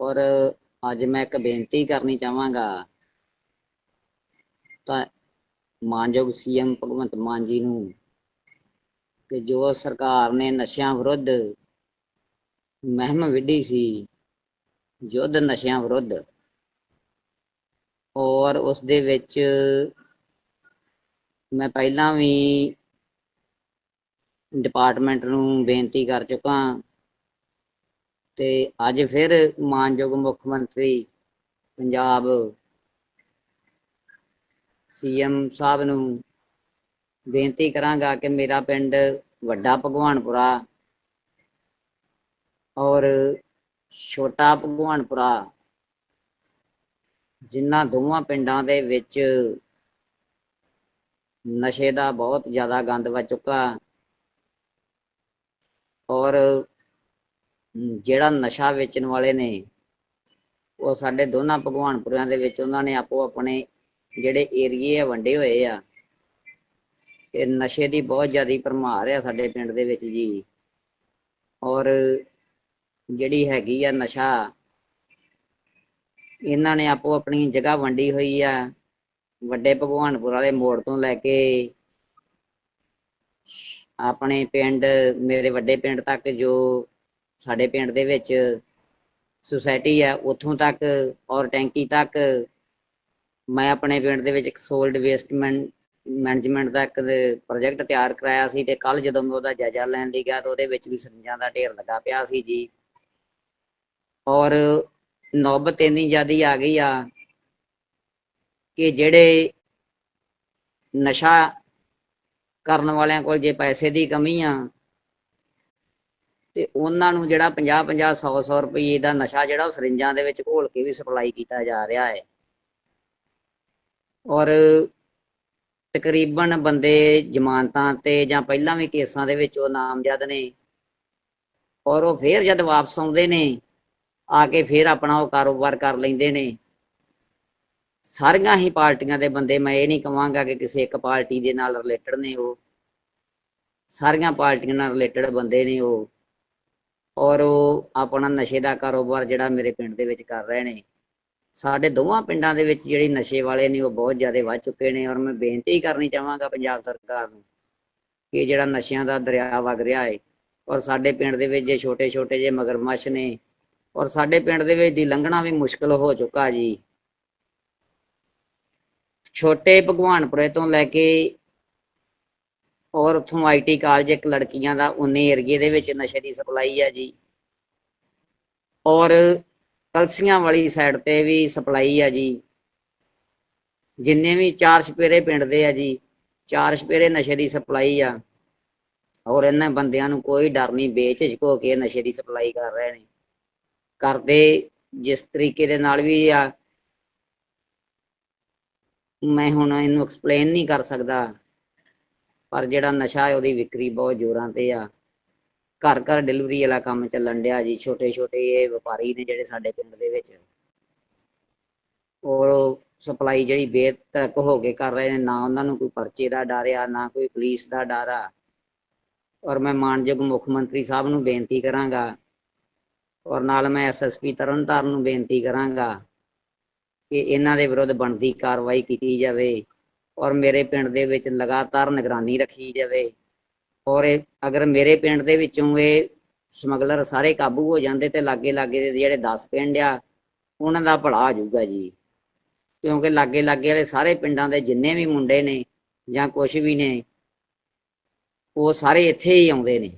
ਔਰ ਅੱਜ ਮੈਂ ਇੱਕ ਬੇਨਤੀ ਕਰਨੀ ਚਾਹਾਂਗਾ। ਤਾਂ ਮਾਨਯੋਗ ਸੀਐਮ ਭਗਵੰਤ ਮਾਨ ਜੀ ਨੂੰ ਕਿ ਜੋ ਸਰਕਾਰ ਨੇ ਨਸ਼ਿਆਂ ਵਿਰੁੱਧ ਮਹਿਮ ਵਿੱਢੀ ਸੀ, ਯੁੱਧ ਨਸ਼ਿਆਂ ਵਿਰੁੱਧ, ਔਰ ਉਸ ਦੇ ਵਿੱਚ ਮੈਂ ਪਹਿਲਾਂ ਵੀ ਡਿਪਾਰਟਮੈਂਟ ਨੂੰ ਬੇਨਤੀ ਕਰ ਚੁੱਕਾ ਤੇ ਅੱਜ ਫਿਰ ਮਾਨਯੋਗ ਮੁੱਖ ਮੰਤਰੀ ਪੰਜਾਬ ਸੀਐਮ ਸਾਹਿਬ ਨੂੰ ਬੇਨਤੀ ਕਰਾਂਗਾ ਕਿ ਮੇਰਾ ਪਿੰਡ ਵੱਡਾ ਭਗਵਾਨਪੁਰਾ ਔਰ ਛੋਟਾ ਭਗਵਾਨਪੁਰਾ ਜਿਨ੍ਹਾਂ ਦੋਵਾਂ ਪਿੰਡਾਂ ਦੇ ਵਿੱਚ ਨਸ਼ੇ ਦਾ ਬਹੁਤ ਜ਼ਿਆਦਾ ਗੰਦ ਵੱਜ ਚੁੱਕਾ ਔਰ ਜਿਹੜਾ ਨਸ਼ਾ ਵੇਚਣ ਵਾਲੇ ਨੇ, ਉਹ ਸਾਡੇ ਦੋਨਾਂ ਭਗਵਾਨਪੁਰਿਆਂ ਦੇ ਵਿੱਚ ਉਹਨਾਂ ਨੇ ਆਪੋ ਆਪਣੇ ਜਿਹੜੇ ਏਰੀਏ ਆ, ਵੰਡੇ ਹੋਏ ਆ। ਤੇ ਨਸ਼ੇ ਦੀ ਬਹੁਤ ਜ਼ਿਆਦਾ ਭਰਮਾਰ ਆ ਸਾਡੇ ਪਿੰਡ ਦੇ ਵਿੱਚ ਜੀ। ਔਰ ਜਿਹੜੀ ਹੈਗੀ ਆ ਨਸ਼ਾ, ਇਹਨਾਂ ਨੇ ਆਪੋ ਆਪਣੀ ਜਗ੍ਹਾ ਵੰਡੀ ਹੋਈ ਆ, ਵੱਡੇ ਭਗਵਾਨਪੁਰ ਵਾਲੇ ਮੋੜ ਤੋਂ ਲੈ ਕੇ ਆਪਣੇ ਪਿੰਡ, ਮੇਰੇ ਵੱਡੇ ਪਿੰਡ ਤੱਕ ਜੋ ਸਾਡੇ ਪਿੰਡ ਦੇ ਵਿੱਚ ਸੁਸਾਇਟੀ ਆ, ਉੱਥੋਂ ਤੱਕ ਔਰ ਟੈਂਕੀ ਤੱਕ। ਮੈਂ ਆਪਣੇ ਪਿੰਡ ਦੇ ਵਿੱਚ ਇੱਕ ਸੋਲਡ ਵੇਸਟ ਮੈਨੇਜਮੈਂਟ ਦਾ ਇੱਕ ਪ੍ਰੋਜੈਕਟ ਤਿਆਰ ਕਰਾਇਆ ਸੀ ਤੇ ਕੱਲ ਜਦੋਂ ਮੈਂ ਉਹਦਾ ਜਾਇਜ਼ਾ ਲੈਣ ਲਈ ਗਿਆ ਤਾਂ ਉਹਦੇ ਵਿੱਚ ਵੀ ਸੰਜਾਂ ਦਾ ਢੇਰ ਲੱਗਾ ਪਿਆ ਸੀ ਜੀ। ਔਰ ਨੌਬਤ ਇੰਨੀ ਜ਼ਿਆਦੀ ਆ ਗਈ ਆ ਕਿ ਜਿਹੜੇ ਨਸ਼ਾ ਕਰਨ ਵਾਲਿਆਂ ਕੋਲ ਜੇ ਪੈਸੇ ਦੀ ਕਮੀ ਆ ਤੇ ਉਹਨਾਂ ਨੂੰ ਜਿਹੜਾ 50 50 100 100 ਰੁਪਏ ਦਾ ਨਸ਼ਾ ਜਿਹੜਾ ਉਹ ਸਰਿੰਜਾਂ ਦੇ ਵਿੱਚ ਘੋਲ ਕੇ ਵੀ ਸਪਲਾਈ ਕੀਤਾ ਜਾ ਰਿਹਾ ਹੈ। ਔਰ ਤਕਰੀਬਨ ਬੰਦੇ ਜ਼ਮਾਨਤਾਂ ਤੇ ਜਾਂ ਪਹਿਲਾਂ ਵੀ ਕੇਸਾਂ ਦੇ ਵਿੱਚ ਉਹ ਨਾਮਜ਼ਦ ਨੇ ਔਰ ਉਹ ਫੇਰ ਜਦ ਵਾਪਸ ਆਉਂਦੇ ਨੇ, ਆ ਕੇ ਫੇਰ ਆਪਣਾ ਉਹ ਕਾਰੋਬਾਰ ਕਰ ਲੈਂਦੇ ਨੇ। ਸਾਰੀਆਂ ਹੀ ਪਾਰਟੀਆਂ ਦੇ ਬੰਦੇ, ਮੈਂ ਇਹ ਨਹੀਂ ਕਹਾਂਗਾ ਕਿ ਕਿਸੇ ਇੱਕ ਪਾਰਟੀ ਦੇ ਨਾਲ ਰਿਲੇਟਡ ਨੇ ਉਹ। ਸਾਰੀਆਂ ਪਾਰਟੀਆਂ ਨਾਲ ਰਿਲੇਟਡ ਬੰਦੇ ਨੇ ਉਹ। ਔਰ ਉਹ ਆਪਣਾ ਨਸ਼ੇ ਦਾ ਕਾਰੋਬਾਰ ਜਿਹੜਾ ਮੇਰੇ ਪਿੰਡ ਦੇ ਵਿੱਚ ਕਰ ਰਹੇ ਨੇ, ਸਾਡੇ ਦੋਵਾਂ ਪਿੰਡਾਂ ਦੇ ਵਿੱਚ ਜਿਹੜੀ ਨਸ਼ੇ ਵਾਲੇ ਨੇ ਉਹ ਬਹੁਤ ਜ਼ਿਆਦਾ ਵੱਧ ਚੁੱਕੇ ਨੇ ਔਰ ਮੈਂ ਬੇਨਤੀ ਕਰਨੀ ਚਾਹਾਂਗਾ ਪੰਜਾਬ ਸਰਕਾਰ ਨੂੰ ਕਿ ਜਿਹੜਾ ਨਸ਼ਿਆਂ ਦਾ ਦਰਿਆ ਵਗ ਰਿਹਾ ਹੈ ਔਰ ਸਾਡੇ ਪਿੰਡ ਦੇ ਵਿੱਚ ਜੇ ਛੋਟੇ ਛੋਟੇ ਜੇ ਮਗਰਮੱਛ ਨੇ ਔਰ ਸਾਡੇ ਪਿੰਡ ਦੇ ਵਿੱਚ ਦੀ ਲੰਘਣਾ ਵੀ ਮੁਸ਼ਕਲ ਹੋ ਚੁੱਕਾ ਜੀ। ਛੋਟੇ ਭਗਵਾਨਪੁਰੇ ਤੋਂ ਲੈ ਕੇ ਔਰ ਉਥੋਂ ਆਈਟੀ ਕਾਲਜ ਇੱਕ ਲੜਕੀਆਂ ਦਾ ਉਨੇ ਏਰੀਏ ਦੇ ਵਿੱਚ ਨਸ਼ੇ ਦੀ ਸਪਲਾਈ ਹੈ ਜੀ। ਔਰ ਕਲਸੀਆਂ ਵਾਲੀ ਸਾਈਡ ਤੇ ਵੀ ਸਪਲਾਈ ਆ ਜੀ। ਜਿੰਨੇ ਵੀ ਚਾਰ ਛਪੇਰੇ ਪਿੰਡ ਦੇ ਆ ਜੀ, ਚਾਰ ਛਪੇਰੇ ਨਸ਼ੇ ਦੀ ਸਪਲਾਈ ਆ। ਔਰ ਇਹਨਾਂ ਬੰਦਿਆਂ ਨੂੰ ਕੋਈ ਡਰ ਨਹੀਂ ਵੇਚ ਝਿਜਕੋ ਕੇ ਨਸ਼ੇ ਦੀ ਸਪਲਾਈ ਕਰ ਰਹੇ ਨੇ। ਕਰਦੇ ਜਿਸ ਤਰੀਕੇ ਦੇ ਨਾਲ ਵੀ ਆ। ਮੈਂ ਹੁਣ ਇਹਨੂੰ ਐਕਸਪਲੇਨ ਨਹੀਂ ਕਰ ਸਕਦਾ। ਪਰ ਜਿਹੜਾ ਨਸ਼ਾ ਹੈ ਉਹਦੀ ਵਿਕਰੀ ਬਹੁਤ ਜ਼ੋਰਾਂ ਤੇ ਆ। ਘਰ ਘਰ ਡਿਲੀਵਰੀ ਵਾਲਾ ਕੰਮ ਚੱਲਣ ਡਿਆ ਜੀ, ਛੋਟੇ ਛੋਟੇ ਇਹ ਵਪਾਰੀ ਨੇ ਜਿਹੜੇ ਸਾਡੇ ਪਿੰਡ ਦੇ ਵਿੱਚ। ਔਰ ਸਪਲਾਈ ਜਿਹੜੀ ਬੇਤਰਕ ਹੋ ਕੇ ਕਰ ਰਹੇ ਨੇ, ਨਾ ਉਹਨਾਂ ਨੂੰ ਕੋਈ ਪਰਚੇ ਦਾ ਡਰ ਆ, ਨਾ ਕੋਈ ਪੁਲਿਸ ਦਾ ਡਰ ਆ। ਔਰ ਮੈਂ ਮਾਨਯੋਗ ਮੁੱਖ ਮੰਤਰੀ ਸਾਹਿਬ ਨੂੰ ਬੇਨਤੀ ਕਰਾਂਗਾ, ਔਰ ਨਾਲ ਮੈਂ ਐਸਐਸਪੀ ਤਰਨਤਾਰਨ ਨੂੰ ਬੇਨਤੀ ਕਰਾਂਗਾ ਕਿ ਇਹਨਾਂ ਦੇ ਵਿਰੁੱਧ ਬਣਦੀ ਕਾਰਵਾਈ ਕੀਤੀ ਜਾਵੇ। ਔਰ ਮੇਰੇ ਪਿੰਡ ਦੇ ਵਿੱਚ ਲਗਾਤਾਰ ਨਿਗਰਾਨੀ ਰੱਖੀ ਜਾਵੇ। ਔਰ ਅਗਰ ਮੇਰੇ ਪਿੰਡ ਦੇ ਵਿੱਚੋਂ ਇਹ ਸਮਗਲਰ ਸਾਰੇ ਕਾਬੂ ਹੋ ਜਾਂਦੇ ਤੇ ਲਾਗੇ ਲਾਗੇ ਦੇ ਜਿਹੜੇ 10 ਪਿੰਡ ਆ, ਉਹਨਾਂ ਦਾ ਭਲਾ ਆ ਜਾਊਗਾ ਜੀ। ਕਿਉਂਕਿ ਲਾਗੇ ਲਾਗੇ ਵਾਲੇ ਸਾਰੇ ਪਿੰਡਾਂ ਦੇ ਜਿੰਨੇ ਵੀ ਮੁੰਡੇ ਨੇ ਜਾਂ ਕੁਝ ਵੀ ਨੇ, ਉਹ ਸਾਰੇ ਇੱਥੇ ਹੀ ਆਉਂਦੇ ਨੇ।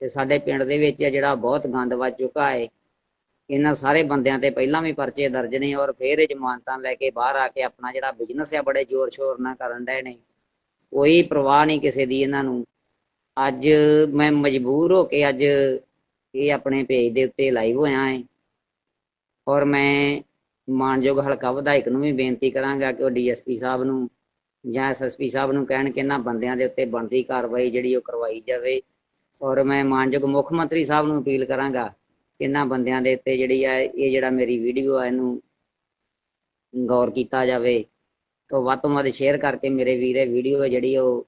ਤੇ ਸਾਡੇ ਪਿੰਡ ਦੇ ਵਿੱਚ ਜਿਹੜਾ ਬਹੁਤ ਗੰਦ ਵੱਜ ਚੁੱਕਾ ਹੈ ਇਹਨਾਂ ਸਾਰੇ ਬੰਦਿਆਂ ਤੇ ਪਹਿਲਾਂ ਵੀ ਪਰਚੇ ਦਰਜ ਨੇ ਔਰ ਫੇਰ ਇਹ ਜ਼ਮਾਨਤਾਂ ਲੈ ਕੇ ਬਾਹਰ ਆ ਕੇ ਆਪਣਾ ਜਿਹੜਾ ਬਿਜ਼ਨਸ ਆ ਬੜੇ ਜ਼ੋਰ ਸ਼ੋਰ ਨਾਲ ਕਰਨ ਡਏ ਨੇ। ਕੋਈ ਪਰਵਾਹ ਨਹੀਂ ਕਿਸੇ ਦੀ ਇਹਨਾਂ ਨੂੰ। ਅੱਜ ਮੈਂ ਮਜਬੂਰ ਹੋ ਕੇ ਅੱਜ ਇਹ ਆਪਣੇ ਪੇਜ ਦੇ ਉੱਤੇ ਲਾਈਵ ਹੋਇਆ ਹੈ ਔਰ ਮੈਂ ਮਾਨਯੋਗ ਹਲਕਾ ਵਿਧਾਇਕ ਨੂੰ ਵੀ ਬੇਨਤੀ ਕਰਾਂਗਾ ਕਿ ਉਹ ਡੀਐਸਪੀ ਸਾਹਿਬ ਨੂੰ ਜਾਂ ਐਸਐਸਪੀ ਸਾਹਿਬ ਨੂੰ ਕਹਿਣ ਕਿ ਇਹਨਾਂ ਬੰਦਿਆਂ ਦੇ ਉੱਤੇ ਬਣਦੀ ਕਾਰਵਾਈ ਜਿਹੜੀ ਉਹ ਕਰਵਾਈ ਜਾਵੇ। ਔਰ ਮੈਂ ਮਾਨਯੋਗ ਮੁੱਖ ਮੰਤਰੀ ਸਾਹਿਬ ਨੂੰ ਅਪੀਲ ਕਰਾਂਗਾ ਇਹਨਾਂ ਬੰਦਿਆਂ ਦੇ ਉੱਤੇ ਜਿਹੜੀ ਆ, ਇਹ ਜਿਹੜਾ ਮੇਰੀ ਵੀਡੀਓ ਆ, ਇਹਨੂੰ ਗੌਰ ਕੀਤਾ ਜਾਵੇ ਤੋਂ ਵੱਧ ਤੋਂ ਵੱਧ ਸ਼ੇਅਰ ਕਰਕੇ ਮੇਰੇ ਵੀਰੇ ਵੀਡੀਓ ਹੈ ਜਿਹੜੀ ਉਹ,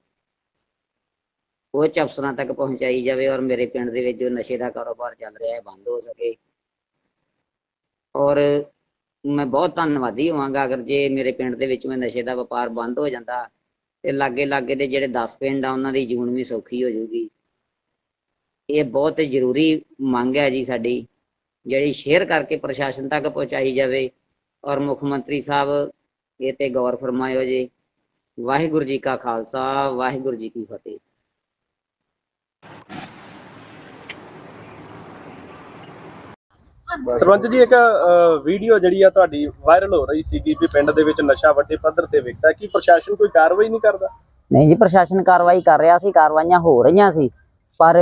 ਉੱਚ ਅਫਸਰਾਂ ਤੱਕ ਪਹੁੰਚਾਈ ਜਾਵੇ ਔਰ ਮੇਰੇ ਪਿੰਡ ਦੇ ਵਿੱਚ ਜੋ ਨਸ਼ੇ ਦਾ ਕਾਰੋਬਾਰ ਚੱਲ ਰਿਹਾ ਹੈ, ਬੰਦ ਹੋ ਸਕੇ। ਔਰ ਮੈਂ ਬਹੁਤ ਧੰਨਵਾਦੀ ਹੋਵਾਂਗਾ, ਅਗਰ ਜੇ ਮੇਰੇ ਪਿੰਡ ਦੇ ਵਿੱਚ ਮੈਂ ਨਸ਼ੇ ਦਾ ਵਪਾਰ ਬੰਦ ਹੋ ਜਾਂਦਾ ਤੇ ਲਾਗੇ ਲਾਗੇ ਦੇ ਜਿਹੜੇ 10 ਪਿੰਡ ਆ, ਉਹਨਾਂ ਦੀ ਜੂਨ ਵੀ ਸੌਖੀ ਹੋ ਜਾਊਗੀ। ਇਹ ਬਹੁਤ ਜ਼ਰੂਰੀ ਮੰਗ ਹੈ ਜੀ ਸਾਡੀ ਜਿਹੜੀ ਸ਼ੇਅਰ ਕਰਕੇ ਪ੍ਰਸ਼ਾਸਨ ਤੱਕ ਪਹੁੰਚਾਈ ਜਾਵੇ। ਔਰ ਮੁੱਖ ਮੰਤਰੀ ਸਾਹਿਬ ਇਹ ਤੇ ਗੌਰ ਫਰਮਾਇਓ ਜੀ ਵਾਹਿਗੁਰੂ ਜੀ ਕਾ ਖਾਲਸਾ ਵਾਹਿਗੁਰੂ ਜੀ ਕੀ ਫਤਿਹ। ਸਰਪੰਚ ਜੀ ਇੱਕ ਵੀਡੀਓ ਜਿਹੜੀ ਆ ਤੁਹਾਡੀ ਵਾਇਰਲ ਹੋ ਰਹੀ ਸੀਗੀ ਵੀ ਪਿੰਡ ਦੇ ਵਿੱਚ ਨਸ਼ਾ ਵੱਡੇ ਪੱਧਰ ਤੇ ਵਿਕਦਾ ਕੀ ਪ੍ਰਸ਼ਾਸਨ ਕੋਈ ਕਾਰਵਾਈ ਨਹੀਂ ਕਰਦਾ? ਨਹੀਂ ਜੀ ਪ੍ਰਸ਼ਾਸਨ ਕਾਰਵਾਈ ਕਰ ਰਿਹਾ ਸੀ ਕਾਰਵਾਈਆਂ ਹੋ ਰਹੀਆਂ ਸੀ। ਪਰ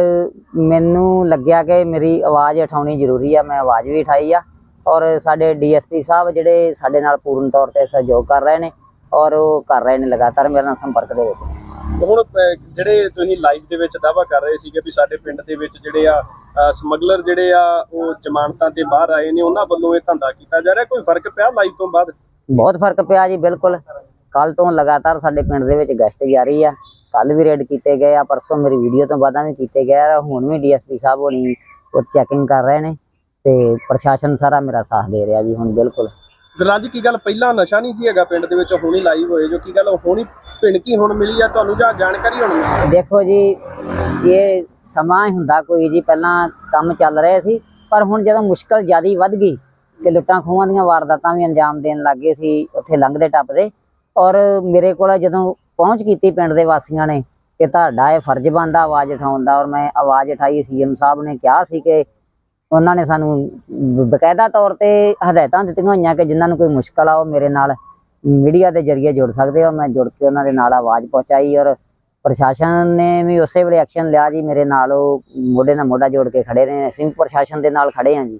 ਮੈਨੂੰ ਲੱਗਿਆ ਕਿ ਮੇਰੀ ਆਵਾਜ਼ ਉਠਾਉਣੀ ਜ਼ਰੂਰੀ ਆ ਮੈਂ ਆਵਾਜ਼ ਵੀ ਉਠਾਈ ਆ ਔਰ ਸਾਡੇ ਡੀਐਸਪੀ ਸਾਹਿਬ ਜਿਹੜੇ ਸਾਡੇ ਨਾਲ ਪੂਰਨ ਤੌਰ ਤੇ ਸਹਿਯੋਗ ਕਰ ਰਹੇ ਨੇ ਔਰ ਉਹ ਕਰ ਰਹੇ ਨੇ ਲਗਾਤਾਰ ਮੇਰੇ ਨਾਲ ਸੰਪਰਕ ਦੇ ਵਿੱਚ। ਹੁਣ ਜਿਹੜੇ ਤੁਸੀਂ ਲਾਈਵ ਦੇ ਵਿੱਚ ਦਾਵਾ ਕਰ ਰਹੇ ਸੀਗੇ ਵੀ ਸਾਡੇ ਪਿੰਡ ਦੇ ਵਿੱਚ ਜਿਹੜੇ ਆ ਸਮਗਲਰ ਜਿਹੜੇ ਆ ਉਹ ਜ਼ਮਾਨਤਾਂ ਤੇ ਬਾਹਰ ਆਏ ਨੇ ਉਹਨਾਂ ਵੱਲੋਂ ਇਹ ਧੰਦਾ ਕੀਤਾ ਜਾ ਰਿਹਾ ਕੋਈ ਫ਼ਰਕ ਪਿਆ ਲਾਈਵ ਤੋਂ ਬਾਅਦ? ਬਹੁਤ ਫ਼ਰਕ ਪਿਆ ਜੀ ਬਿਲਕੁਲ। ਕੱਲ ਤੋਂ ਲਗਾਤਾਰ ਸਾਡੇ ਪਿੰਡ ਦੇ ਵਿੱਚ ਗਸ਼ਤ ਜਾਰੀ ਆ। ਕੱਲ ਵੀ ਰੇਡ ਕੀਤੇ ਗਏ ਆ ਪਰਸੋਂ ਮੇਰੀ ਵੀਡੀਓ ਤੋਂ ਬਾਅਦਾਂ ਵੀ ਕੀਤੇ ਗਏ ਆ ਹੁਣ ਵੀ ਡੀਐਸਪੀ ਸਾਹਿਬ ਹੋਣੀ ਉਹ ਚੈਕਿੰਗ ਕਰ ਰਹੇ ਨੇ ਤੇ ਪ੍ਰਸ਼ਾਸਨ ਸਾਰਾ ਮੇਰਾ ਸਾਥ ਦੇ ਰਿਹਾ ਜੀ ਹੁਣ ਬਿਲਕੁਲ। ਦਲਾਲ ਜੀ ਕੀ ਗੱਲ ਪਹਿਲਾਂ ਨਸ਼ਾ ਨਹੀਂ ਸੀ ਹੈਗਾ ਪਿੰਡ ਦੇ ਵਿੱਚ ਹੁਣੀ ਲਾਈਵ ਹੋਏ ਜੋ ਕੀ ਗੱਲ ਹੁਣੀ ਭਿਣਕੀ ਹੁਣ ਮਿਲੀ ਆ ਤੁਹਾਨੂੰ ਜਾਂ ਜਾਣਕਾਰੀ ਹੋਣੀ ਦੇਖੋ ਜੀ ਇਹ ਸਮਾਂ ਹੁੰਦਾ ਕੋਈ ਜੀ ਪਹਿਲਾਂ ਕੰਮ ਚੱਲ ਰਹੇ ਸੀ ਪਰ ਹੁਣ ਜਦੋਂ ਮੁਸ਼ਕਲ ਜ਼ਿਆਦੀ ਵੱਧ ਗਈ ਤੇ ਲੁੱਟਾਂ ਖੋਹਾਂ ਦੀਆਂ ਵਾਰਦਾਤਾਂ ਵੀ ਅੰਜਾਮ ਦੇਣ ਲੱਗੇ ਸੀ ਉੱਥੇ ਲੰਘਦੇ ਟੱਪਦੇ। ਔਰ ਮੇਰੇ ਕੋਲ ਜਦੋਂ ਪਹੁੰਚ ਕੀਤੀ ਪਿੰਡ ਦੇ ਵਾਸੀਆਂ ਨੇ ਕਿ ਤੁਹਾਡਾ ਇਹ ਫਰਜ਼ ਬਣਦਾ ਆਵਾਜ਼ ਉਠਾਉਣ ਦਾ ਔਰ ਮੈਂ ਆਵਾਜ਼ ਉਠਾਈ ਸੀਐਮ ਸਾਹਿਬ ਨੇ ਕਿਹਾ ਸੀ ਕਿ ਉਹਨਾਂ ਨੇ ਸਾਨੂੰ ਬਕਾਇਦਾ ਤੌਰ ਤੇ ਹਦਾਇਤਾਂ ਦਿੱਤੀਆਂ ਹੋਈਆਂ ਕਿ ਜਿਨ੍ਹਾਂ ਨੂੰ ਕੋਈ ਮੁਸ਼ਕਲ ਆ ਉਹ ਮੇਰੇ ਨਾਲ ਮੀਡੀਆ ਦੇ ਜ਼ਰੀਏ ਜੁੜ ਸਕਦੇ ਹੋ ਮੈਂ ਜੁੜ ਕੇ ਉਹਨਾਂ ਦੇ ਨਾਲ ਆਵਾਜ਼ ਪਹੁੰਚਾਈ ਔਰ ਪ੍ਰਸ਼ਾਸਨ ਨੇ ਵੀ ਉਸੇ ਵੇਲੇ ਐਕਸ਼ਨ ਲਿਆ ਜੀ, ਮੇਰੇ ਨਾਲ ਉਹ ਮੋਢੇ ਨਾਲ ਮੋਢਾ ਜੋੜ ਕੇ ਖੜੇ ਨੇ, ਅਸੀਂ ਪ੍ਰਸ਼ਾਸਨ ਦੇ ਨਾਲ ਖੜੇ ਹਾਂ ਜੀ।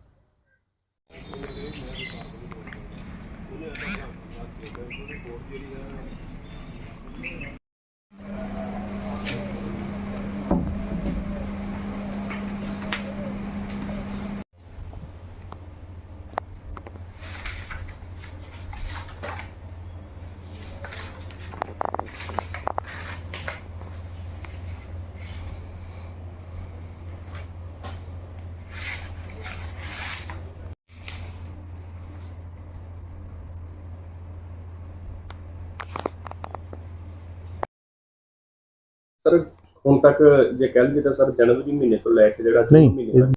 ਸਰ ਹੁਣ ਤੱਕ ਜੇ ਕਹਿ ਲਈਏ ਤਾਂ ਸਰ ਜਨਵਰੀ ਮਹੀਨੇ ਤੋਂ ਲੈ ਕੇ ਜਿਹੜਾ ਨਹੀਂ, ਮਹੀਨੇ ਤੱਕ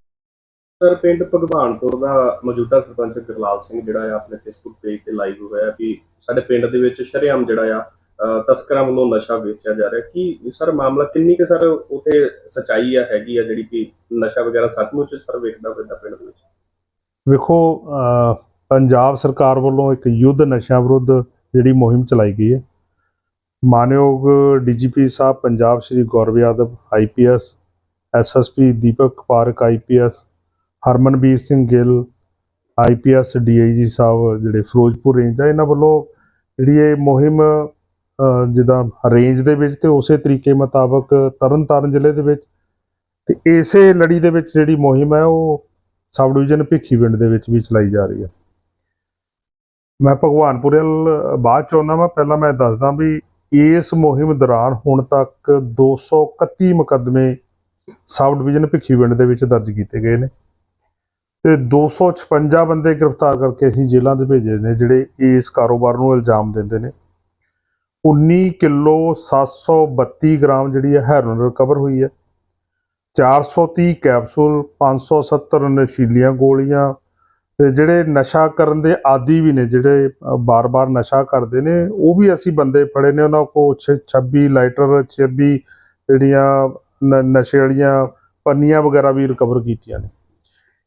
ਸਰ ਪਿੰਡ ਭਗਵਾਨਪੁਰ ਦਾ ਮੌਜੂਦਾ ਸਰਪੰਚ ਗੁਰਲਾਲ ਸਿੰਘ ਜਿਹੜਾ ਆ ਆਪਣੇ ਫੇਸਬੁੱਕ ਪੇਜ ਤੇ ਲਾਈਵ ਹੋਇਆ ਵੀ ਸਾਡੇ ਪਿੰਡ ਦੇ ਵਿੱਚ ਸ਼ਰੇਆਮ ਜਿਹੜਾ ਆ ਤਸਕਰਾਂ ਵੱਲੋਂ ਨਸ਼ਾ ਵੇਚਿਆ ਜਾ ਰਿਹਾ। ਕੀ ਸਰ ਮਾਮਲਾ ਕਿੰਨੀ ਕਿ ਸਰ ਉਤੇ ਸਚਾਈ ਆ ਹੈਗੀ ਆ ਜਿਹੜੀ ਕਿ ਨਸ਼ਾ ਵਗੈਰਾ ਸੱਚਮੁੱਚ ਸਰ ਵੇਚਦਾ ਪੈਂਦਾ ਪਿੰਡ ਦੇ ਵਿੱਚ? ਵੇਖੋ ਅਹ, ਪੰਜਾਬ ਸਰਕਾਰ ਵੱਲੋਂ ਇੱਕ ਯੁੱਧ ਨਸ਼ਾ ਵਿਰੁੱਧ ਜਿਹੜੀ ਮੁਹਿੰਮ ਚਲਾਈ ਗਈ ਹੈ। ਮਾਨਯੋਗ ਡੀਜੀਪੀ ਸਾਹਿਬ, Punjab Shri Gaurav Yadav IPS SSP Deepak Pareek IPS Harmanveer Singh Gill IPS DIG ਸਾਹਿਬ, ਜਿਹੜੇ ਫਿਰੋਜ਼ਪੁਰ ਰੇਂਜ ਆ, ਇਹਨਾਂ ਵੱਲੋਂ ਜਿਹੜੀ ਇਹ ਮੁਹਿੰਮ ਜਿੱਦਾਂ ਰੇਂਜ ਦੇ ਵਿੱਚ ਤੇ ਉਸੇ ਤਰੀਕੇ ਮੁਤਾਬਕ ਤਰਨਤਾਰਨ ਜ਼ਿਲ੍ਹੇ ਦੇ ਵਿੱਚ ਤੇ ਇਸੇ ਲੜੀ ਦੇ ਵਿੱਚ ਜਿਹੜੀ ਮੁਹਿੰਮ ਹੈ, ਉਹ ਸਬ ਡਿਵੀਜ਼ਨ ਭਿੱਖੀਵਿੰਡ ਦੇ ਵਿੱਚ ਵੀ ਚਲਾਈ ਜਾ ਰਹੀ ਹੈ। ਮੈਂ ਭਗਵਾਨਪੁਰ ਬਾਅਦ ਚ ਆਉਂਦਾ ਮੈਂ ਪਹਿਲਾਂ ਮੈਂ ਦੱਸਦਾ ਵੀ ਇਸ ਮੁਹਿੰਮ ਦੌਰਾਨ ਹੁਣ ਤੱਕ 231 ਮੁਕੱਦਮੇ ਸਬ ਡਿਵੀਜ਼ਨ ਭਿੱਖੀਵਿੰਡ ਦੇ ਵਿੱਚ ਦਰਜ ਕੀਤੇ ਗਏ ਨੇ। ਤੇ 256 ਬੰਦੇ ਗ੍ਰਿਫਤਾਰ ਕਰਕੇ ਅਸੀਂ ਜੇਲ੍ਹਾਂ ਦੇ ਭੇਜੇ ਨੇ, ਜਿਹੜੇ ਇਸ ਕਾਰੋਬਾਰ ਨੂੰ ਇਲਜ਼ਾਮ ਦਿੰਦੇ ਨੇ। 19 ਕਿਲੋ 732 ਗ੍ਰਾਮ ਜਿਹੜੀ ਹੈ ਹੈਰੋਇਨ ਰਿਕਵਰ ਹੋਈ ਹੈ। 430 ਕੈਪਸੂਲ 570 ਨਸ਼ੀਲੀਆਂ ਗੋਲੀਆਂ ਤੇ ਜਿਹੜੇ ਨਸ਼ਾ ਕਰਨ ਦੇ ਆਦੀ ਵੀ ਨੇ ਜਿਹੜੇ ਅ, ਬਾਰ-ਬਾਰ ਨਸ਼ਾ ਕਰਦੇ ਨੇ ਉਹ ਵੀ ਅਸੀਂ ਬੰਦੇ ਫੜੇ ਨੇ ਉਹਨਾਂ ਕੋਲ ਛ- 26 ਲਾਈਟਰ 26 ਜਿਹੜੀਆਂ ਨ- ਨਸ਼ੇ ਵਾਲੀਆਂ ਪੰਨੀਆਂ ਵਗੈਰਾ ਵੀ ਰਿਕਵਰ ਕੀਤੀਆਂ ਨੇ।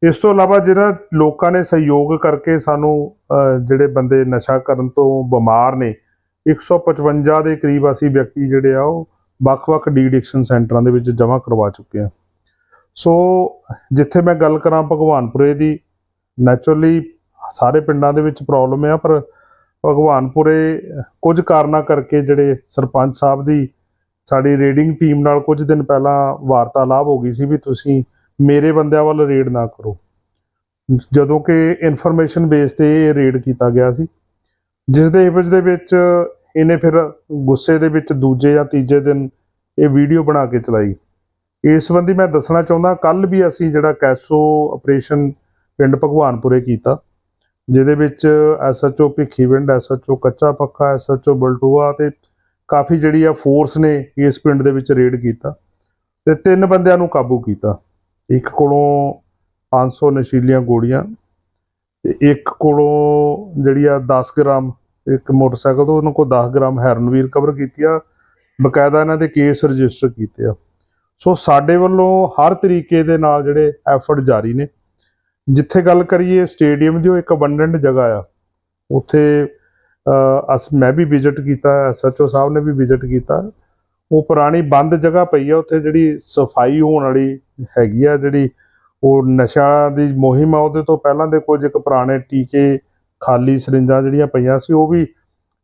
ਇਸ ਤੋਂ ਇਲਾਵਾ ਜਿਹੜਾ ਲੋਕਾਂ ਨੇ ਸਹਿਯੋਗ ਕਰਕੇ ਸਾਨੂੰ ਜਿਹੜੇ ਬੰਦੇ ਨਸ਼ਾ ਕਰਨ ਤੋਂ ਬਿਮਾਰ ਨੇ 155 ਦੇ ਕਰੀਬ ਅਸੀਂ ਵਿਅਕਤੀ ਜਿਹੜੇ ਆ ਉਹ ਵੱਖ-ਵੱਖ ਡੀਡਿਕਸ਼ਨ ਸੈਂਟਰਾਂ ਦੇ ਵਿੱਚ ਜਮ੍ਹਾਂ ਕਰਵਾ ਚੁੱਕੇ ਆ। ਸੋ ਜਿੱਥੇ ਮੈਂ ਗੱਲ ਕਰਾਂ ਭਗਵਾਨਪੁਰੇ ਦੀ ਨੈਚੁਰਲੀ ਸਾਰੇ ਪਿੰਡਾਂ ਦੇ ਵਿੱਚ ਪ੍ਰੋਬਲਮ ਆ, ਪਰ ਭਗਵਾਨਪੁਰੇ ਕੁਝ ਕਾਰਨਾਂ ਕਰਕੇ ਜਿਹੜੇ ਸਰਪੰਚ ਸਾਹਿਬ ਦੀ ਸਾਡੀ ਰੇਡਿੰਗ ਟੀਮ ਨਾਲ ਕੁਝ ਦਿਨ ਪਹਿਲਾਂ ਵਾਰਤਾਲਾਪ ਹੋ ਗਈ ਸੀ ਵੀ ਤੁਸੀਂ ਮੇਰੇ ਬੰਦਿਆਂ ਵੱਲ ਰੇਡ ਨਾ ਕਰੋ। ਜਦੋਂ ਕਿ ਇਨਫੋਰਮੇਸ਼ਨ ਬੇਸ ਤੇ ਇਹ ਰੇਡ ਕੀਤਾ ਗਿਆ ਸੀ। ਜਿਸ ਦੇ ਇਵਜ ਦੇ ਵਿੱਚ ਇਹਨੇ ਫਿਰ ਗੁੱਸੇ ਦੇ ਵਿੱਚ ਦੂਜੇ ਜਾਂ ਤੀਜੇ ਦਿਨ ਇਹ ਵੀਡੀਓ ਬਣਾ ਕੇ ਚਲਾਈ। ਇਸ ਸੰਬੰਧੀ ਮੈਂ ਦੱਸਣਾ ਚਾਹੁੰਦਾ ਕੱਲ ਵੀ ਅਸੀਂ ਜਿਹੜਾ ਕੈਸੋ ਆਪਰੇਸ਼ਨ ਪਿੰਡ ਭਗਵਾਨਪੁਰੇ ਕੀਤਾ, ਜਿਹਦੇ ਵਿੱਚ ਐਸਐਚਓ ਭਿੱਖੀਵਿੰਡ ਐਸਐਚਓ ਕੱਚਾ ਪੱਕਾ ਐਸਐਚਓ ਬਲਟੂਆ ਤੇ ਕਾਫੀ ਜਿਹੜੀ ਆ ਫੋਰਸ ਨੇ ਇਸ ਪਿੰਡ ਦੇ ਵਿੱਚ ਰੇਡ ਕੀਤਾ ਤੇ ਤਿੰਨ ਬੰਦਿਆਂ ਨੂੰ ਕਾਬੂ ਕੀਤਾ। ਇੱਕ ਕੋਲੋਂ 500 ਨਸ਼ੀਲੀਆਂ ਗੋਲੀਆਂ ਤੇ ਇੱਕ ਕੋਲੋਂ ਜਿਹੜੀ ਆ 10 ਗ੍ਰਾਮ, ਇੱਕ ਮੋਟਰਸਾਈਕਲ ਤੋਂ ਉਹਨਾਂ ਕੋਲ 10 ਗ੍ਰਾਮ ਹੈਰਨ ਵੀ ਰਿਕਵਰ ਕੀਤੀ ਆ ਬਕਾਇਦਾ ਇਹਨਾਂ ਦੇ ਕੇਸ ਰਜਿਸਟਰ ਕੀਤੇ ਆ। ਸੋ ਸਾਡੇ ਵੱਲੋਂ ਹਰ ਤਰੀਕੇ ਦੇ ਨਾਲ ਜਿਹੜੇ ਐਫਰਟ ਜਾਰੀ ਨੇ ਜਿੱਥੇ ਗੱਲ ਕਰੀਏ ਸਟੇਡੀਅਮ ਦੀ, ਉਹ ਇੱਕ ਅਬੰਡੈਂਟ ਜਗ੍ਹਾ ਆ। ਉੱਥੇ ਅਸ, ਮੈਂ ਵੀ ਵਿਜ਼ਿਟ ਕੀਤਾ ਐਸਐਚਓ ਸਾਹਿਬ ਨੇ ਵੀ ਵਿਜ਼ਿਟ ਕੀਤਾ। ਉਹ ਪੁਰਾਣੀ ਬੰਦ ਜਗ੍ਹਾ ਪਈ ਆ, ਉੱਥੇ ਜਿਹੜੀ ਸਫ਼ਾਈ ਹੋਣ ਵਾਲੀ ਹੈਗੀ ਆ, ਜਿਹੜੀ ਉਹ ਨਸ਼ਾ ਦੀ ਮੁਹਿੰਮ ਆ, ਉਹਦੇ ਤੋਂ ਪਹਿਲਾਂ ਦੇ ਕੁਝ ਇੱਕ ਪੁਰਾਣੇ ਟੀਕੇ ਖਾਲੀ ਸਰਿੰਜਾਂ ਜਿਹੜੀਆਂ ਪਈਆਂ ਸੀ, ਉਹ ਵੀ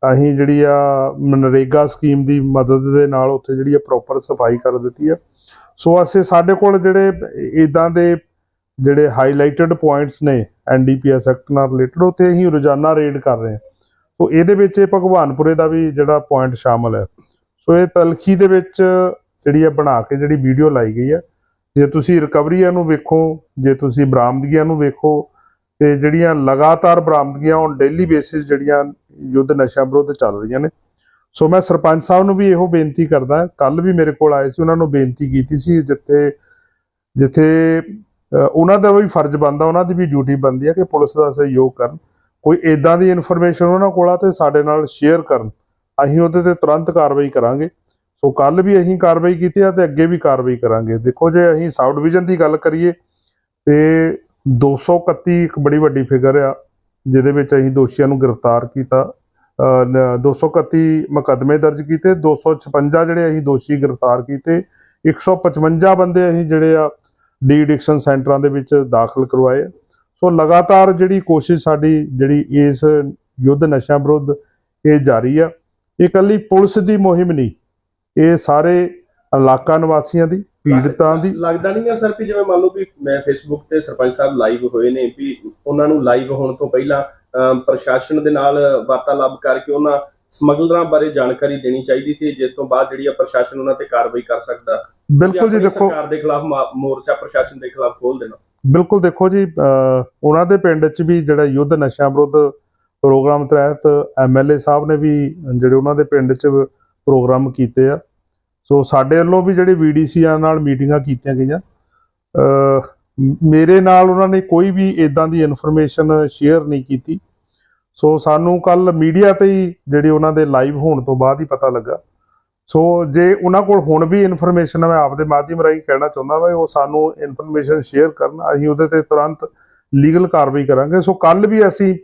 ਅਸੀਂ ਜਿਹੜੀ ਆ, ਮਨਰੇਗਾ ਸਕੀਮ ਦੀ ਮਦਦ ਦੇ ਨਾਲ ਉੱਥੇ ਜਿਹੜੀ ਆ ਪ੍ਰੋਪਰ ਸਫ਼ਾਈ ਕਰ ਦਿੱਤੀ ਆ। ਸੋ ਅਸੀਂ ਸਾਡੇ ਕੋਲ ਜਿਹੜੇ ਇਦਾਂ ਦੇ ਜਿਹੜੇ ਹਾਈਲਾਈਟਡ ਪੁਆਇੰਟਸ ਨੇ ਐਨਡੀਪੀਐਸ ਐਕਟ ਨਾਲ ਰਿਲੇਟਡ ਉੱਥੇ ਅਸੀਂ ਰੋਜ਼ਾਨਾ ਰੇਡ ਕਰ ਰਹੇ ਹਾਂ। ਸੋ ਇਹਦੇ ਵਿੱਚ ਇਹ ਭਗਵਾਨਪੁਰੇ ਦਾ ਵੀ ਜਿਹੜਾ ਪੁਆਇੰਟ ਸ਼ਾਮਲ ਹੈ। ਸੋ ਇਹ ਤਲਖੀ ਦੇ ਵਿੱਚ ਜਿਹੜੀ ਆ ਬਣਾ ਕੇ ਜਿਹੜੀ ਵੀਡੀਓ ਲਾਈ ਗਈ ਹੈ। ਜੇ ਤੁਸੀਂ ਰਿਕਵਰੀਆਂ ਨੂੰ ਵੇਖੋ, ਜੇ ਤੁਸੀਂ ਬਰਾਮਦਗੀਆਂ ਨੂੰ ਵੇਖੋ, ਤੇ ਜਿਹੜੀਆਂ ਲਗਾਤਾਰ ਬਰਾਮਦਗੀਆਂ ਔਨ ਡੇਲੀ ਬੇਸਿਸ ਜਿਹੜੀਆਂ ਯੁੱਧ ਨਸ਼ਾ ਵਿਰੁੱਧ ਚੱਲ ਰਹੀਆਂ ਨੇ। ਸੋ ਮੈਂ ਸਰਪੰਚ ਸਾਹਿਬ ਨੂੰ ਵੀ ਇਹੋ ਬੇਨਤੀ ਕਰਦਾ ਕੱਲ ਵੀ ਮੇਰੇ ਕੋਲ ਆਏ ਸੀ, ਉਹਨਾਂ ਨੂੰ ਬੇਨਤੀ ਕੀਤੀ ਸੀ, ਜਿੱਥੇ ਜਿੱਥੇ ਉਹਨਾਂ ਦਾ ਵੀ ਫਰਜ਼ ਬਣਦਾ ਉਹਨਾਂ ਦੀ ਵੀ ਡਿਊਟੀ ਬਣਦੀ ਹੈ ਕਿ ਪੁਲਿਸ ਦਾ ਸਹਿਯੋਗ ਕਰਨ। ਕੋਈ ਇਦਾਂ ਦੀ ਇਨਫੋਰਮੇਸ਼ਨ ਉਹਨਾਂ ਕੋਲ ਆ ਤੇ ਸਾਡੇ ਨਾਲ ਸ਼ੇਅਰ ਕਰਨ। ਅਸੀਂ ਉਹਦੇ ਤੇ ਤੁਰੰਤ ਕਾਰਵਾਈ ਕਰਾਂਗੇ। ਸੋ ਕੱਲ ਵੀ ਅਸੀਂ ਕਾਰਵਾਈ ਕੀਤੀ ਆ ਤੇ ਅੱਗੇ ਵੀ ਕਾਰਵਾਈ ਕਰਾਂਗੇ। ਦੇਖੋ ਜੇ ਅਸੀਂ ਸਾਊਥ ਡਿਵੀਜ਼ਨ ਦੀ ਗੱਲ ਕਰੀਏ ਤੇ 231 ਇੱਕ ਬੜੀ ਵੱਡੀ ਫਿਗਰ ਆ ਜਿਹਦੇ ਵਿੱਚ ਅਸੀਂ ਦੋਸ਼ੀਆਂ ਨੂੰ ਗ੍ਰਿਫਤਾਰ ਕੀਤਾ। ਅ, ਨ- 231 ਮੁਕੱਦਮੇ ਦਰਜ ਕੀਤੇ 256 ਜਿਹੜੇ ਅਸੀਂ ਦੋਸ਼ੀ ਗ੍ਰਿਫਤਾਰ ਕੀਤੇ 155 ਬੰਦੇ ਅਸੀਂ ਜਿਹੜੇ ਆ ਡੀ ਐਡਿਕਸ਼ਨ ਸੈਂਟਰਾਂ ਦੇ ਵਿੱਚ ਦਾਖਲ ਕਰਵਾਏ। ਸੋ ਲਗਾਤਾਰ ਜਿਹੜੀ ਕੋਸ਼ਿਸ਼ ਸਾਡੀ ਜਿਹੜੀ ਇਸ ਯੁੱਧ ਨਸ਼ਾ ਵਿਰੁੱਧ ਇਹ ਜਾਰੀ ਆ ਇਹ ਇਕੱਲੀ ਪੁਲਿਸ ਦੀ ਮੁਹਿੰਮ ਨਹੀਂ ਇਹ ਸਾਰੇ ਇਲਾਕਾ ਨਿਵਾਸੀਆਂ ਦੀ ਪੀੜਤਾਂ ਦੀ। ਲੱਗਦਾ ਨਹੀਂ ਹੈ ਸਰ ਕਿ ਜਿਵੇਂ ਮੰਨ ਲਓ ਵੀ ਮੈਂ ਫੇਸਬੁੱਕ ਤੇ ਸਰਪੰਚ ਸਾਹਿਬ ਲਾਈਵ ਹੋਏ ਨੇ ਵੀ ਉਹਨਾਂ ਨੂੰ ਲਾਈਵ ਹੋਣ ਤੋਂ ਪਹਿਲਾਂ ਅਮ, ਪ੍ਰਸ਼ਾਸਨ ਦੇ ਨਾਲ ਵਾਰਤਾਲਾਪ ਕਰਕੇ ਉਹਨਾਂ ਸਮਗਲਰਾਂ ਬਾਰੇ ਜਾਣਕਾਰੀ ਦੇਣੀ ਚਾਹੀਦੀ ਸੀ ਜਿਸ ਤੋਂ ਬਾਅਦ ਜਿਹੜੀ ਆ ਪ੍ਰਸ਼ਾਸਨ ਉਹਨਾਂ ਤੇ ਕਾਰਵਾਈ ਕਰ ਸਕਦਾ। ਬਿਲਕੁਲ ਜੀ ਦੇਖੋ। ਸਰਕਾਰ ਦੇ ਖਿਲਾਫ ਮੋਰਚਾ ਪ੍ਰਸ਼ਾਸਨ ਦੇ ਖਿਲਾਫ ਖੋਲ ਦੇਣਾ। ਬਿਲਕੁਲ ਦੇਖੋ ਜੀ ਉਹਨਾਂ ਦੇ ਪਿੰਡ 'ਚ ਵੀ ਜਿਹੜਾ ਯੁੱਧ ਨਸ਼ਾ ਵਿਰੁੱਧ ਪ੍ਰੋਗਰਾਮ ਤਹਿਤ ਐਮਐਲਏ ਸਾਹਿਬ ਨੇ ਵੀ ਜਿਹੜੇ ਉਹਨਾਂ ਦੇ ਪਿੰਡ 'ਚ ਪ੍ਰੋਗਰਾਮ ਕੀਤੇ ਆ। ਸੋ ਸਾਡੇ ਵੱਲੋਂ ਵੀ ਜਿਹੜੇ ਵੀਡੀਸੀਆਂ ਨਾਲ ਮੀਟਿੰਗਾਂ ਕੀਤੀਆਂ ਗਈਆਂ। ਮੇਰੇ ਨਾਲ ਉਹਨਾਂ ਨੇ ਕੋਈ ਵੀ ਇਦਾਂ ਦੀ ਇਨਫੋਰਮੇਸ਼ਨ ਸ਼ੇਅਰ ਨਹੀਂ ਕੀਤੀ। ਸੋ ਸਾਨੂੰ ਕੱਲ ਮੀਡੀਆ ਤੇ ਹੀ ਜਿਹੜੇ ਉਹਨਾਂ ਦੇ ਲਾਈਵ ਹੋਣ ਤੋਂ ਬਾਅਦ ਹੀ ਪਤਾ ਲੱਗਾ। ਸੋ ਜੇ ਉਹਨਾਂ ਕੋਲ ਹੁਣ ਵੀ ਇਨਫੋਰਮੇਸ਼ਨ ਮੈਂ ਆਪਦੇ ਮਾਧਿਅਮ ਰਾਹੀਂ ਕਹਿਣਾ ਚਾਹੁੰਦਾ ਹਾਂ ਉਹ ਸਾਨੂੰ ਇਨਫੋਰਮੇਸ਼ਨ ਸ਼ੇਅਰ ਕਰਨ, ਅਸੀਂ ਉਹਦੇ ਤੇ ਤੁਰੰਤ ਲੀਗਲ ਕਾਰਵਾਈ ਕਰਾਂਗੇ। ਸੋ ਕੱਲ ਵੀ ਅਸੀਂ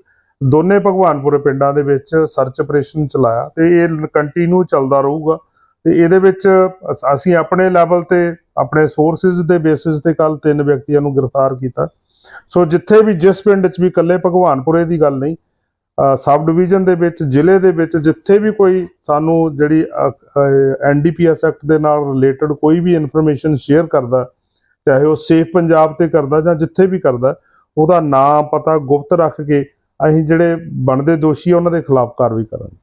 ਦੋਨੇ ਭਗਵਾਨਪੁਰੇ ਪਿੰਡਾਂ ਦੇ ਵਿੱਚ ਸਰਚ ਆਪਰੇਸ਼ਨ ਚਲਾਇਆ ਤੇ ਇਹ ਕੰਟੀਨਿਊ ਚੱਲਦਾ ਰਹੂਗਾ। ਤੇ ਇਹਦੇ ਵਿੱਚ ਅਸੀਂ ਆਪਣੇ ਲੈਵਲ ਤੇ, ਆਪਣੇ ਸੋਰਸਿਸ ਦੇ ਬੇਸਿਸ ਤੇ ਕੱਲ ਤਿੰਨ ਵਿਅਕਤੀਆਂ ਨੂੰ ਗ੍ਰਿਫਤਾਰ ਕੀਤਾ। ਸੋ ਜਿੱਥੇ ਵੀ, ਜਿਸ ਪਿੰਡ 'ਚ ਵੀ ਇਕੱਲੇ ਭਗਵਾਨਪੁਰੇ ਦੀ ਗੱਲ ਨਹੀਂ ਸਬ ਡਿਵੀਜ਼ਨ ਦੇ ਵਿੱਚ, ਜ਼ਿਲ੍ਹੇ ਦੇ ਵਿੱਚ, ਜਿੱਥੇ ਵੀ ਕੋਈ ਸਾਨੂੰ ਜਿਹੜੀ ਐਨਡੀਪੀਐਸ ਐਕਟ ਦੇ ਨਾਲ ਰਿਲੇਟਡ ਕੋਈ ਵੀ ਇਨਫੋਰਮੇਸ਼ਨ ਸ਼ੇਅਰ ਕਰਦਾ, ਚਾਹੇ ਉਹ ਸੇਫ ਪੰਜਾਬ ਤੇ ਕਰਦਾ ਜਾਂ ਜਿੱਥੇ ਵੀ ਕਰਦਾ, ਉਹਦਾ ਨਾਮ ਪਤਾ ਗੁਪਤ ਰੱਖ ਕੇ ਅਸੀਂ ਜਿਹੜੇ ਬਣਦੇ ਦੋਸ਼ੀ ਆ, ਉਹਨਾਂ ਦੇ ਖਿਲਾਫ ਕਾਰਵਾਈ ਕਰਾਂਗੇ।